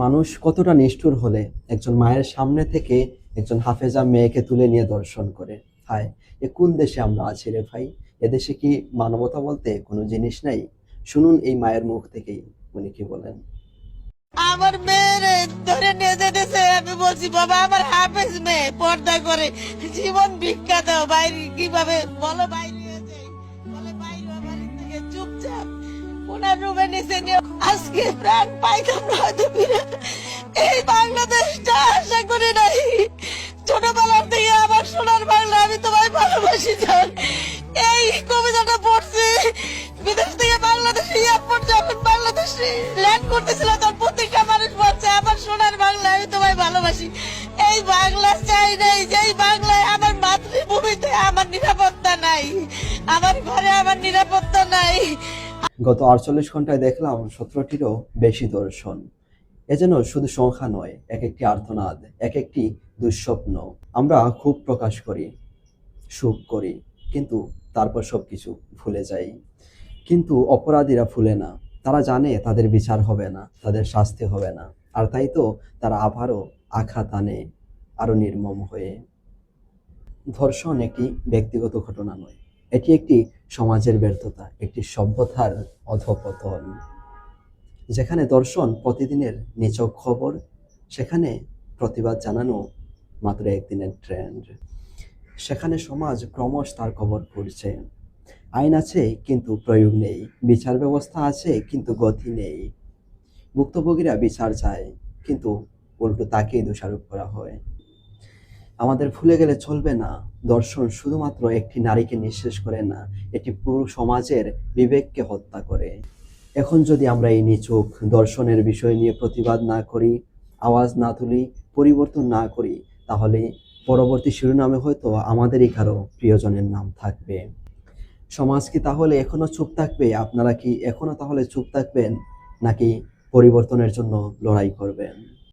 মানুষ কতটা নিষ্ঠুর হলে একজন মায়ের সামনে থেকে একজন হাফেজা মেয়েকে তুলে নিয়ে দর্শন করে? হায়, এ কোন দেশে আমরা আছি রে ভাই? এদেশে কি মানবতা বলতে কোনো জিনিস নাই? শুনুন এই মায়ের মুখ থেকেই, উনি কি বলেন। আমার মেয়েরে ধরে নিয়ে যেতেছে, আমি বলছি, বাবা, আমার হাফেজ মেয়ে, পর্দা করে জীবন দাও বাইরে কীভাবে বলো, বাইরে চুপচাপ, ওনার রুমে নিচে নিয়ে আজকে প্রাণ পাইতাম না ল্যান্ড করতেছিল প্রত্যেকটা মানুষ বলছে, আমার সোনার বাংলা, আমি তোমায় ভালোবাসি। এই বাংলা চাই নাই বাংলায় আমার মাতৃভূমিতে আমার নিরাপত্তা নাই, আমার ঘরে আমার নিরাপত্তা নাই। গত আটচল্লিশ ঘন্টায় দেখলাম সতেরোটিরও বেশি দর্শন। এ যেন শুধু সংখ্যা নয় এক একটি আর্তনাদ এক একটি দুঃস্বপ্ন। আমরা খুব প্রকাশ করি, সুখ করি, কিন্তু তারপর সব কিছু ভুলে যাই। কিন্তু অপরাধীরা ভুলে না। তারা জানে তাদের বিচার হবে না, তাদের শাস্তি হবে না। আর তাই তো তারা আবারও আঘাত আনে আরও নির্মম হয়ে। ধর্ষণ একটি ব্যক্তিগত ঘটনা নয়, এটি একটি সমাজের ব্যর্থতা, একটি সভ্যতার অধপতন। যেখানে দর্শন প্রতিদিনের নিচক খবর, সেখানে প্রতিবাদ জানানো মাত্র একদিনের ট্রেন্ড সেখানে সমাজ ক্রমশ তার খবর পড়ছে। আইন আছে, কিন্তু প্রয়োগ নেই। বিচার ব্যবস্থা আছে, কিন্তু গতি নেই। ভুক্তভোগীরা বিচার চায়, কিন্তু উল্টো তাকেই দোষারোপ করা হয়। আমাদের ভুলে গেলে চলবে না। দর্শন শুধুমাত্র একটি নারীকে নিঃশেষ করে না এটি পুরো সমাজের বিবেককে হত্যা করে। এখন যদি আমরা এই নিচুক দর্শনের বিষয় নিয়ে প্রতিবাদ না করি, আওয়াজ না তুলি, পরিবর্তন না করি, তাহলে পরবর্তী শিরোনামে হয়তো আমাদেরই কারও প্রিয়জনের নাম থাকবে। সমাজ কি তাহলে এখনও চুপ থাকবে? আপনারা কি এখনও তাহলে চুপ থাকবেন? নাকি পরিবর্তনের জন্য লড়াই করবেন?